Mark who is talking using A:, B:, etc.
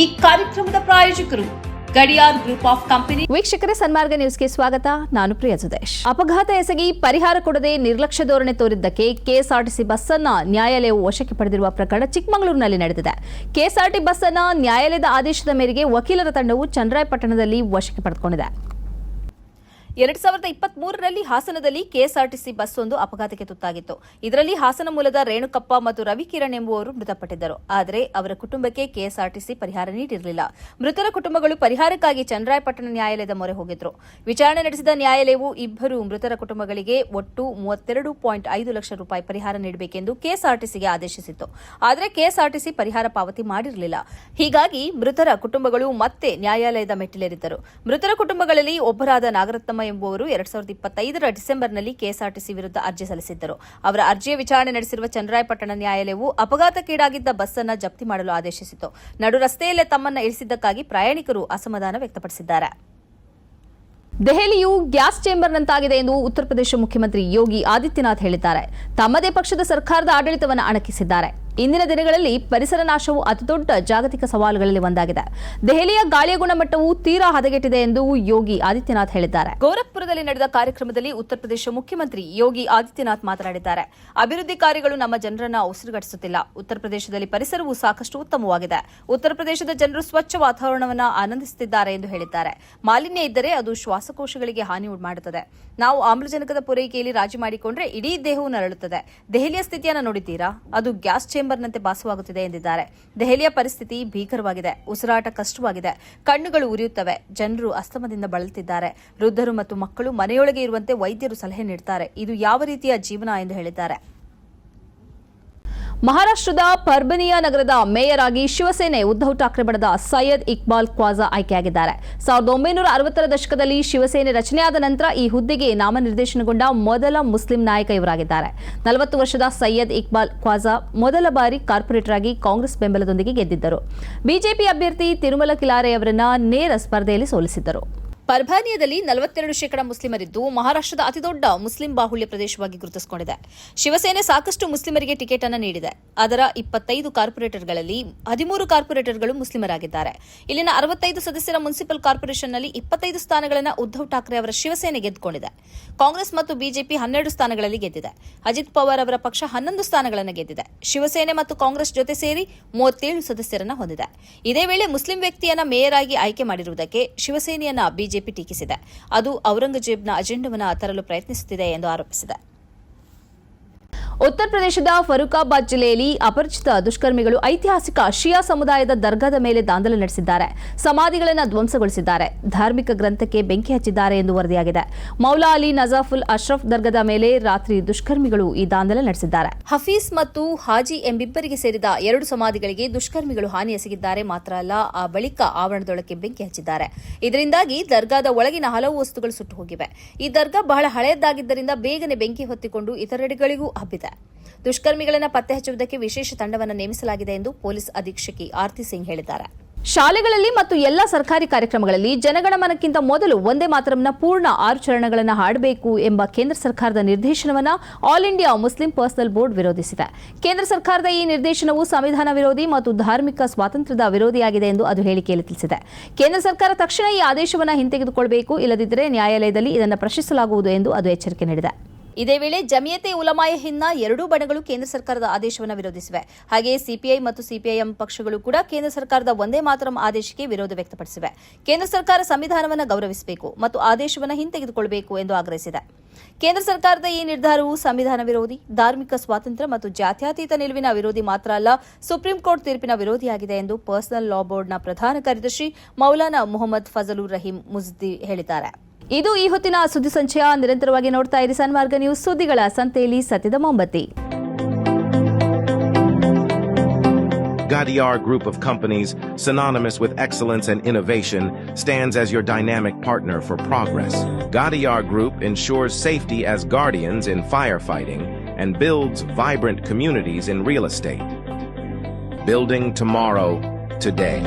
A: ಈ ಕಾರ್ಯಕ್ರಮದ ಪ್ರಾಯೋಜಕರು ಗಡಿಯಾರ್ ಗ್ರೂಪ್ ಆಫ್ ಕಂಪನಿ
B: ವೀಕ್ಷಕರ ಸನ್ಮಾರ್ಗ ನ್ಯೂಸ್ಗೆ ಸ್ವಾಗತ. ನಾನು ಪ್ರಿಯ ಸುದೇಶ್. ಅಪಘಾತ ಎಸಗಿ ಪರಿಹಾರ ಕೊಡದೆ ನಿರ್ಲಕ್ಷ್ಯ ಧೋರಣೆ ತೋರಿದ್ದಕ್ಕೆ ಕೆಎಸ್ಆರ್ಟಿಸಿ ಬಸ್ ಅನ್ನ ನ್ಯಾಯಾಲಯವು ವಶಕ್ಕೆ ಪಡೆದಿರುವ ಪ್ರಕರಣ ಚಿಕ್ಕಮಗಳೂರಿನಲ್ಲಿ ನಡೆದಿದೆ. ಕೆಎಸ್ಆರ್ಟಿ ಬಸ್ ಅನ್ನ ನ್ಯಾಯಾಲಯದ ಆದೇಶದ ಮೇರೆಗೆ ವಕೀಲರ ತಂಡವು ಚಂದ್ರಾಯಪಟ್ಟಣದಲ್ಲಿ ವಶಕ್ಕೆ ಪಡೆದುಕೊಂಡಿದೆ. ಎರಡ್ ಸಾವಿರದ ಇಪ್ಪತ್ತ್ ಮೂರರಲ್ಲಿ ಹಾಸನದಲ್ಲಿ ಕೆಎಸ್ಆರ್ಟಿಸಿ ಬಸ್ ಒಂದು ಅಪಘಾತಕ್ಕೆ ತುತ್ತಾಗಿತ್ತು. ಇದರಲ್ಲಿ ಹಾಸನ ಮೂಲದ ರೇಣುಕಪ್ಪ ಮತ್ತು ರವಿಕಿರಣ್ ಎಂಬುವರು ಮೃತಪಟ್ಟಿದ್ದರು. ಆದರೆ ಅವರ ಕುಟುಂಬಕ್ಕೆ ಕೆಎಸ್ಆರ್ಟಿಸಿ ಪರಿಹಾರ ನೀಡಿರಲಿಲ್ಲ. ಮೃತರ ಕುಟುಂಬಗಳು ಪರಿಹಾರಕ್ಕಾಗಿ ಚನ್ನರಾಯಪಟ್ಟಣ ನ್ಯಾಯಾಲಯದ ಮೊರೆ ಹೋಗಿದ್ರು. ವಿಚಾರಣೆ ನಡೆಸಿದ ನ್ಯಾಯಾಲಯವು ಇಬ್ಬರು ಮೃತರ ಕುಟುಂಬಗಳಿಗೆ ಒಟ್ಟು ಮೂವತ್ತೆರಡು ಪಾಯಿಂಟ್ ಐದು ಲಕ್ಷ ರೂಪಾಯಿ ಪರಿಹಾರ ನೀಡಬೇಕೆಂದು ಕೆಎಸ್ಆರ್ಟಿಸಿಗೆ ಆದೇಶಿಸಿತ್ತು. ಆದರೆ ಕೆಎಸ್ಆರ್ಟಿಸಿ ಪರಿಹಾರ ಪಾವತಿ ಮಾಡಿರಲಿಲ್ಲ. ಹೀಗಾಗಿ ಮೃತರ ಕುಟುಂಬಗಳು ಮತ್ತೆ ನ್ಯಾಯಾಲಯದ ಮೆಟ್ಟಿಲೇರಿದ್ದರು. ಮೃತರ ಕುಟುಂಬಗಳಲ್ಲಿ ಒಬ್ಬರಾದ ನಾಗರತ್ನಮ್ಮ ಎಂಬುವರು ಎರಡ್ ಸಾವಿರದ ಇಪ್ಪತ್ತೈದರ ಡಿಸೆಂಬರ್ನಲ್ಲಿ ಕೆಎಸ್ಆರ್ಟಿಸಿ ವಿರುದ್ಧ ಅರ್ಜಿ ಸಲ್ಲಿಸಿದ್ದರು. ಅವರ ಅರ್ಜಿಯ ವಿಚಾರಣೆ ನಡೆಸಿರುವ ಚನ್ನರಾಯಪಟ್ಟಣ ನ್ಯಾಯಾಲಯವು ಅಪಘಾತಕ್ಕೀಡಾಗಿದ್ದ ಬಸ್ ಅನ್ನು ಜಪ್ತಿ ಮಾಡಲು ಆದೇಶಿಸಿತು ನಡು ರಸ್ತೆಯಲ್ಲೇ ತಮ್ಮನ್ನು ಇಳಿಸಿದ್ದಕ್ಕಾಗಿ ಪ್ರಯಾಣಿಕರು ಅಸಮಾಧಾನ ವ್ಯಕ್ತಪಡಿಸಿದ್ದಾರೆ. ದೆಹಲಿಯು ಗ್ಯಾಸ್ ಚೇಂಬರ್ನಂತಾಗಿದೆ ಎಂದು ಉತ್ತರ ಪ್ರದೇಶ ಮುಖ್ಯಮಂತ್ರಿ ಯೋಗಿ ಆದಿತ್ಯನಾಥ್ ಹೇಳಿದ್ದಾರೆ. ತಮ್ಮದೇ ಪಕ್ಷದ ಸರ್ಕಾರದ ಆಡಳಿತವನ್ನು ಅಣಕಿಸಿದ್ದಾರೆ. ಇಂದಿನ ದಿನಗಳಲ್ಲಿ ಪರಿಸರ ನಾಶವು ಅತಿದೊಡ್ಡ ಜಾಗತಿಕ ಸವಾಲುಗಳಲ್ಲಿ ಒಂದಾಗಿದೆ. ದೆಹಲಿಯ ಗಾಳಿಯ ಗುಣಮಟ್ಟವು ತೀರಾ ಹದಗೆಟ್ಟಿದೆ ಎಂದು ಯೋಗಿ ಆದಿತ್ಯನಾಥ್ ಹೇಳಿದ್ದಾರೆ. ಗೋರಖ್ಪುರದಲ್ಲಿ ನಡೆದ ಕಾರ್ಯಕ್ರಮದಲ್ಲಿ ಉತ್ತರ ಪ್ರದೇಶ ಮುಖ್ಯಮಂತ್ರಿ ಯೋಗಿ ಆದಿತ್ಯನಾಥ್ ಮಾತನಾಡಿದ್ದಾರೆ. ಅಭಿವೃದ್ಧಿ ಕಾರ್ಯಗಳು ನಮ್ಮ ಜನರನ್ನ ಉಸಿರುಗಟ್ಟಿಸುತ್ತಿಲ್ಲ. ಉತ್ತರ ಪ್ರದೇಶದಲ್ಲಿ ಪರಿಸರವು ಸಾಕಷ್ಟು ಉತ್ತಮವಾಗಿದೆ. ಉತ್ತರ ಪ್ರದೇಶದ ಜನರು ಸ್ವಚ್ಛ ವಾತಾವರಣವನ್ನು ಆನಂದಿಸುತ್ತಿದ್ದಾರೆ ಎಂದು ಹೇಳಿದ್ದಾರೆ. ಮಾಲಿನ್ಯ ಇದ್ದರೆ ಅದು ಶ್ವಾಸಕೋಶಗಳಿಗೆ ಹಾನಿ ಮಾಡುತ್ತದೆ ನಾವು ಆಮ್ಲಜನಕದ ಪೂರೈಕೆಯಲ್ಲಿ ರಾಜಿ ಮಾಡಿಕೊಂಡ್ರೆ ಇಡೀ ದೇಹವು ನರಳುತ್ತದೆ. ದೆಹಲಿಯ ಸ್ಥಿತಿಯನ್ನು ನೋಡಿದ್ದೀರಾ? ಅದು ಗ್ಯಾಸ್ ಚೇಂಬರ್ನಂತೆ ಭಾಸವಾಗುತ್ತಿದೆ ಎಂದಿದ್ದಾರೆ. ದೆಹಲಿಯ ಪರಿಸ್ಥಿತಿ ಭೀಕರವಾಗಿದೆ. ಉಸಿರಾಟ ಕಷ್ಟವಾಗಿದೆ. ಕಣ್ಣುಗಳು ಉರಿಯುತ್ತವೆ. ಜನರು ಅಸ್ತಮದಿಂದ ಬಳಲುತ್ತಿದ್ದಾರೆ. ವೃದ್ಧರು ಮತ್ತು ಮಕ್ಕಳು ಮನೆಯೊಳಗೆ ಇರುವಂತೆ ವೈದ್ಯರು ಸಲಹೆ ನೀಡುತ್ತಾರೆ ಇದು ಯಾವ ರೀತಿಯ ಜೀವನ ಎಂದು ಹೇಳಿದ್ದಾರೆ. ಮಹಾರಾಷ್ಟ್ರದ ಪರ್ಬನಿಯಾ ನಗರದ ಮೇಯರ್ ಆಗಿ ಶಿವಸೇನೆ ಉದ್ಧವ್ ಠಾಕ್ರೆ ಬಣದ ಸೈಯದ್ ಇಕ್ಬಾಲ್ ಖ್ವಾಜಾ ಆಯ್ಕೆಯಾಗಿದ್ದಾರೆ. ಸಾವಿರದ ಒಂಬೈನೂರ ಅರವತ್ತರ ದಶಕದಲ್ಲಿ ಶಿವಸೇನೆ ರಚನೆಯಾದ ನಂತರ ಈ ಹುದ್ದೆಗೆ ನಾಮನಿರ್ದೇಶನಗೊಂಡ ಮೊದಲ ಮುಸ್ಲಿಂ ನಾಯಕ ಇವರಾಗಿದ್ದಾರೆ. ನಲವತ್ತು ವರ್ಷದ ಸೈಯದ್ ಇಕ್ಬಾಲ್ ಖ್ವಾಜಾ ಮೊದಲ ಬಾರಿ ಕಾರ್ಪೊರೇಟರ್ ಆಗಿ ಕಾಂಗ್ರೆಸ್ ಬೆಂಬಲದೊಂದಿಗೆ ಗೆದ್ದಿದ್ದರು. ಬಿಜೆಪಿ ಅಭ್ಯರ್ಥಿ ತಿರುಮಲ ಕಿಲಾರೆ ಅವರನ್ನ ನೇರ ಸ್ಪರ್ಧೆಯಲ್ಲಿ ಸೋಲಿಸಿದ್ದರು. ಪರ್ಭಾನಿಯದಲ್ಲಿ ನಲವತ್ತೆರಡು ಶೇಕಡ ಮುಸ್ಲಿಮರಿದ್ದು ಮಹಾರಾಷ್ಟ್ರದ ಅತಿದೊಡ್ಡ ಮುಸ್ಲಿಂ ಬಾಹುಳ್ಯ ಪ್ರದೇಶವಾಗಿ ಗುರುತಿಸಿಕೊಂಡಿದೆ. ಶಿವಸೇನೆ ಸಾಕಷ್ಟು ಮುಸ್ಲಿಮರಿಗೆ ಟಿಕೆಟ್ ಅನ್ನು ನೀಡಿದೆ. ಅದರ ಇಪ್ಪತ್ತೈದು ಕಾರ್ಪೊರೇಟರ್ಗಳಲ್ಲಿ ಹದಿಮೂರು ಕಾರ್ಪೊರೇಟರ್ಗಳು ಮುಸ್ಲಿಮರಾಗಿದ್ದಾರೆ. ಇಲ್ಲಿನ ಅರವತ್ತೈದು ಸದಸ್ಯರ ಮುನ್ಸಿಪಲ್ ಕಾರ್ಪೊರೇಷನ್ನಲ್ಲಿ ಇಪ್ಪತ್ತೈದು ಸ್ಥಾನಗಳನ್ನು ಉದ್ದವ್ ಠಾಕ್ರೆ ಅವರ ಶಿವಸೇನೆ ಗೆದ್ದುಕೊಂಡಿದೆ. ಕಾಂಗ್ರೆಸ್ ಮತ್ತು ಬಿಜೆಪಿ ಹನ್ನೆರಡು ಸ್ಥಾನಗಳಲ್ಲಿ ಗೆದ್ದಿದೆ. ಅಜಿತ್ ಪವಾರ್ ಅವರ ಪಕ್ಷ ಹನ್ನೊಂದು ಸ್ಥಾನಗಳನ್ನು ಗೆದ್ದಿದೆ. ಶಿವಸೇನೆ ಮತ್ತು ಕಾಂಗ್ರೆಸ್ ಜೊತೆ ಸೇರಿ ಮೂವತ್ತೇಳು ಸದಸ್ಯರನ್ನ ಹೊಂದಿದೆ. ಇದೇ ವೇಳೆ ಮುಸ್ಲಿಂ ವ್ಯಕ್ತಿಯನ್ನ ಮೇಯರ್ ಆಗಿ ಆಯ್ಕೆ ಮಾಡಿರುವುದಕ್ಕೆ ಶಿವಸೇನೆಯನ್ನ ಬಿಜೆಪಿ ಟೀಕಿಸಿದೆ. ಅದು ಔರಂಗಜೇಬ್ನ ಅಜೆಂಡವನ್ನು ತರಲು ಪ್ರಯತ್ನಿಸುತ್ತಿದೆ ಎಂದು ಆರೋಪಿಸಿದೆ. ಉತ್ತರ ಪ್ರದೇಶದ ಫರುಖಾಬಾದ್ ಜಿಲ್ಲೆಯಲ್ಲಿ ಅಪರಿಚಿತ ದುಷ್ಕರ್ಮಿಗಳು ಐತಿಹಾಸಿಕ ಶಿಯಾ ಸಮುದಾಯದ ದರ್ಗಾದ ಮೇಲೆ ದಾಂಧಲೆ ನಡೆಸಿದ್ದಾರೆ. ಸಮಾಧಿಗಳನ್ನು ಧ್ವಂಸಗೊಳಿಸಿದ್ದಾರೆ. ಧಾರ್ಮಿಕ ಗ್ರಂಥಕ್ಕೆ ಬೆಂಕಿ ಹಚ್ಚಿದ್ದಾರೆ ಎಂದು ವರದಿಯಾಗಿದೆ. ಮೌಲಾ ಅಲಿ ನಜಾಫುಲ್ ಅಶ್ರಫ್ ದರ್ಗಾದ ಮೇಲೆ ರಾತ್ರಿ ದುಷ್ಕರ್ಮಿಗಳು ಈ ದಾಂಧಲೆ ನಡೆಸಿದ್ದಾರೆ. ಹಫೀಸ್ ಮತ್ತು ಹಾಜಿ ಎಂಬಿಬ್ಬರಿಗೆ ಸೇರಿದ ಎರಡು ಸಮಾಧಿಗಳಿಗೆ ದುಷ್ಕರ್ಮಿಗಳು ಹಾನಿ ಎಸಗಿದ್ದಾರೆ ಮಾತ್ರ ಅಲ್ಲ, ಆ ಬಳಿಕ ಆವರಣದೊಳಕ್ಕೆ ಬೆಂಕಿ ಹಚ್ಚಿದ್ದಾರೆ. ಇದರಿಂದಾಗಿ ದರ್ಗಾದ ಒಳಗಿನ ಹಲವು ವಸ್ತುಗಳು ಸುಟ್ಟು ಹೋಗಿವೆ. ಈ ದರ್ಗಾ ಬಹಳ ಹಳೆಯದಾಗಿದ್ದರಿಂದ ಬೇಗನೆ ಬೆಂಕಿ ಹೊತ್ತಿಕೊಂಡು ಇತರೆಡೆಗಳಿಗೂ ಹಬ್ಬಿದೆ. ದುಷ್ಕರ್ಮಿಗಳನ್ನು ಪತ್ತೆ ಹಚ್ಚುವುದಕ್ಕೆ ವಿಶೇಷ ತಂಡವನ್ನು ನೇಮಿಸಲಾಗಿದೆ ಎಂದು ಪೊಲೀಸ್ ಅಧೀಕ್ಷಕಿ ಆರ್ತಿ ಸಿಂಗ್ ಹೇಳಿದ್ದಾರೆ. ಶಾಲೆಗಳಲ್ಲಿ ಮತ್ತು ಎಲ್ಲ ಸರ್ಕಾರಿ ಕಾರ್ಯಕ್ರಮಗಳಲ್ಲಿ ಜನಗಣಮನಕ್ಕಿಂತ ಮೊದಲು ಒಂದೇ ಮಾತರಂನ ಪೂರ್ಣ ಆರು ಚರಣಗಳನ್ನು ಹಾಡಬೇಕು ಎಂಬ ಕೇಂದ್ರ ಸರ್ಕಾರದ ನಿರ್ದೇಶನವನ್ನು all India Muslim personal board ವಿರೋಧಿಸಿದೆ. ಕೇಂದ್ರ ಸರ್ಕಾರದ ಈ ನಿರ್ದೇಶನವು ಸಂವಿಧಾನ ವಿರೋಧಿ ಮತ್ತು ಧಾರ್ಮಿಕ ಸ್ವಾತಂತ್ರ್ಯದ ವಿರೋಧಿಯಾಗಿದೆ ಎಂದು ಅದು ಹೇಳಿಕೆಯಲ್ಲಿ ತಿಳಿಸಿದೆ. ಕೇಂದ್ರ ಸರ್ಕಾರ ತಕ್ಷಣ ಈ ಆದೇಶವನ್ನು ಹಿಂತೆಗೆದುಕೊಳ್ಳಬೇಕು ಇಲ್ಲದಿದ್ದರೆ ನ್ಯಾಯಾಲಯದಲ್ಲಿ ಇದನ್ನು ಪ್ರಶ್ನಿಸಲಾಗುವುದು ಎಂದು ಅದು ಎಚ್ಚರಿಕೆ ನೀಡಿದೆ. ಇದೇ ವೇಳೆ ಜಮಿಯತೆ ಉಲಮಾಯ ಹಿನ್ನ ಎರಡೂ ಬಣಗಳು ಕೇಂದ್ರ ಸರ್ಕಾರದ ಆದೇಶವನ್ನು ವಿರೋಧಿಸಿವೆ. ಹಾಗೆಯೇ ಸಿಪಿಐ ಮತ್ತು ಸಿಪಿಐಎಂ ಪಕ್ಷಗಳು ಕೂಡ ಕೇಂದ್ರ ಸರ್ಕಾರದ ಒಂದೇ ಮಾತರಂ ಆದೇಶಕ್ಕೆ ವಿರೋಧ ವ್ಯಕ್ತಪಡಿಸಿವೆ. ಕೇಂದ್ರ ಸರ್ಕಾರ ಸಂವಿಧಾನವನ್ನು ಗೌರವಿಸಬೇಕು ಮತ್ತು ಆದೇಶವನ್ನು ಹಿಂತೆಗೆದುಕೊಳ್ಳಬೇಕು ಎಂದು ಆಗ್ರಹಿಸಿದೆ. ಕೇಂದ್ರ ಸರ್ಕಾರದ ಈ ನಿರ್ಧಾರವು ಸಂವಿಧಾನ ವಿರೋಧಿ, ಧಾರ್ಮಿಕ ಸ್ವಾತಂತ್ರ್ಯ ಮತ್ತು ಜಾತ್ಯಾತೀತ ನಿಲುವಿನ ವಿರೋಧಿ ಮಾತ್ರ ಅಲ್ಲ, ಸುಪ್ರೀಂ ಕೋರ್ಟ್ ತೀರ್ಪಿನ ವಿರೋಧಿಯಾಗಿದೆ ಎಂದು ಪರ್ಸನಲ್ ಲಾ ಬೋರ್ಡ್ನ ಪ್ರಧಾನ ಕಾರ್ಯದರ್ಶಿ ಮೌಲಾನಾ ಮೊಹಮ್ಮದ್ ಫಜಲುರ್ ರಹೀಂ ಮುಜ್ದಿ ಹೇಳಿದ್ದಾರೆ. ಇದು ಈ ಹೊತ್ತಿನ ಸುದ್ದಿ ಸಂಚಯ ನಿರಂತರವಾಗಿ ನೋಡ್ತಾ ಇರಿ ಸನ್ಮಾರ್ಗ ನ್ಯೂಸ್ ಸುದ್ದಿಗಳ ಸಂತೆಯಲ್ಲಿ ಸತ್ಯದ ಮೊಂಬತ್ತಿ
C: Gadiar Group of Companies, synonymous with excellence and innovation, stands as your dynamic partner for progress. Gadiar Group ensures safety as guardians in firefighting and builds vibrant communities in real estate. Building tomorrow, today.